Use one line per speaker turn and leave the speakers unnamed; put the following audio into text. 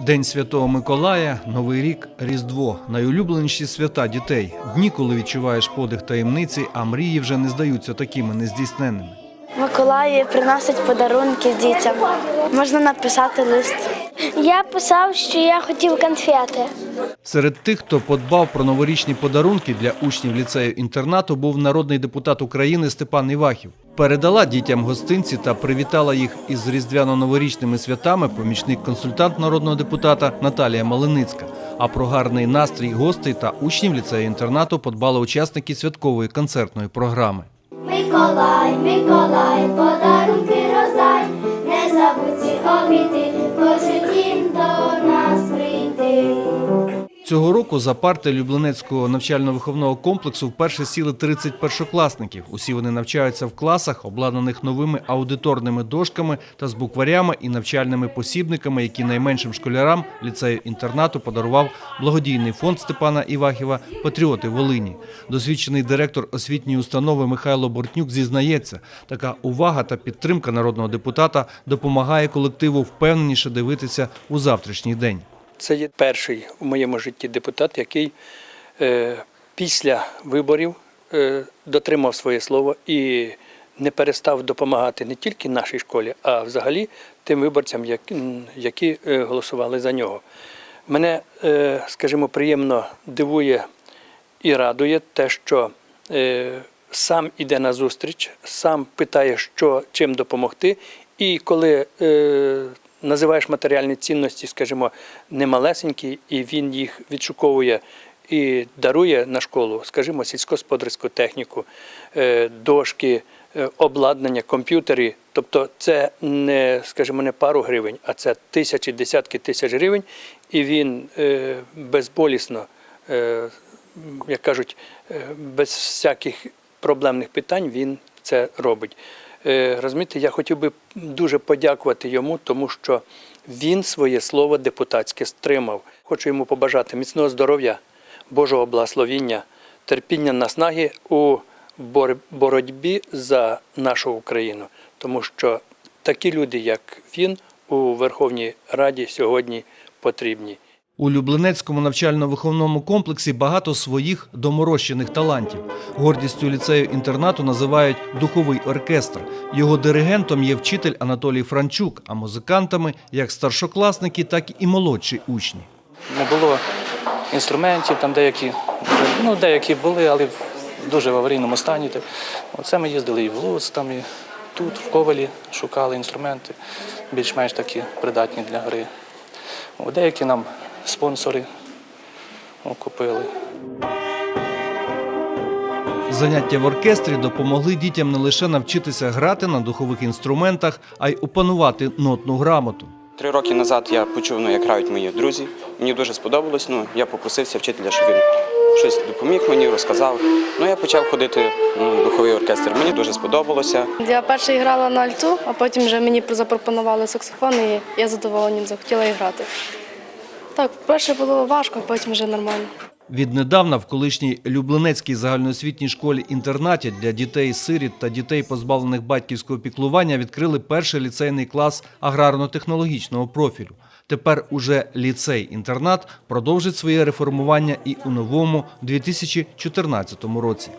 День Святого Миколая, Новий рік, Різдво найулюбленіші свята дітей. Дні, коли відчуваєш подих таємниці, а мрії вже не здаються такими нездійсненними.
Миколаї приносить подарунки дітям. Можна написати лист.
Я писав, що я хотів конфети.
Серед тих, хто подбав про новорічні подарунки для учнів ліцею інтернату, був народний депутат України Степан Івахів. Передала дітям гостинці та привітала їх із різдвяно-новорічними святами помічник-консультант народного депутата Наталія Малиницька. А про гарний настрій гостей та учнів ліцею інтернату подбали учасники святкової концертної програми.
Миколай, Миколай, подарунки роздай, не забудь ці обійти, кожен дім до нас прийти.
Цього року за парти Люблинецького навчально-виховного комплексу вперше сіли 30 першокласників. Усі вони навчаються в класах, обладнаних новими аудиторними дошками та з букварями і навчальними посібниками, які найменшим школярам ліцею інтернату подарував благодійний фонд Степана Івахіва Патріоти Волині. Досвідчений директор освітньої установи Михайло Бортнюк зізнається, така увага та підтримка народного депутата допомагає колективу впевненіше дивитися у завтрашній день.
Це є перший у моєму житті депутат, який е, після виборів е, дотримав своє слово і не перестав допомагати не тільки нашій школі, а взагалі тим виборцям, які, е, голосували за нього. Мене, скажімо, приємно дивує і радує те, що сам іде на зустріч, сам питає, що чим допомогти. І коли називаєш матеріальні цінності, скажімо, немалесенькі, і він їх відшуковує і дарує на школу, скажімо, сільськогосподарську техніку, е, дошки, е, обладнання, комп'ютери. Тобто це не, скажімо, не пару гривень, а це тисячі, десятки тисяч гривень, і він е, безболісно, як кажуть, без всяких проблемних питань він це робить. Е, Розумієте, я хотів би дуже подякувати йому, тому що він своє слово депутатське стримав. Хочу йому побажати міцного здоров'я, Божого благословіння, терпіння наснаги у бор- боротьбі за нашу Україну, тому що такі люди, як він, у Верховній Раді сьогодні потрібні.
У Люблинецькому навчально-виховному комплексі багато своїх доморощених талантів. Гордістю ліцею інтернату називають духовий оркестр. Його диригентом є вчитель Анатолій Франчук, а музикантами як старшокласники, так і молодші учні.
не було інструментів, там деякі, ну, деякі були, але в дуже в аварійному стані. Оце ми їздили і в Луц, там, і тут, в Ковалі, шукали інструменти, більш-менш такі придатні для гри. Деякі нам спонсори о, купили.
Заняття в оркестрі допомогли дітям не лише навчитися грати на духових інструментах, а й опанувати нотну грамоту.
Три роки назад я почув, ну, як грають мої друзі. Мені дуже сподобалось. Ну, я попросився вчителя, щоб він щось допоміг мені, розказав. Ну, я почав ходити ну, в духовий оркестр. Мені дуже сподобалося.
Я перше грала на альту, а потім вже мені запропонували саксофон, і я задоволенням захотіла і грати. Так, вперше було важко, потім вже нормально.
Віднедавна в колишній Люблинецькій загальноосвітній школі-інтернаті для дітей-сиріт та дітей, позбавлених батьківського піклування, відкрили перший ліцейний клас аграрно-технологічного профілю. Тепер уже ліцей-інтернат продовжить своє реформування і у новому 2014 році.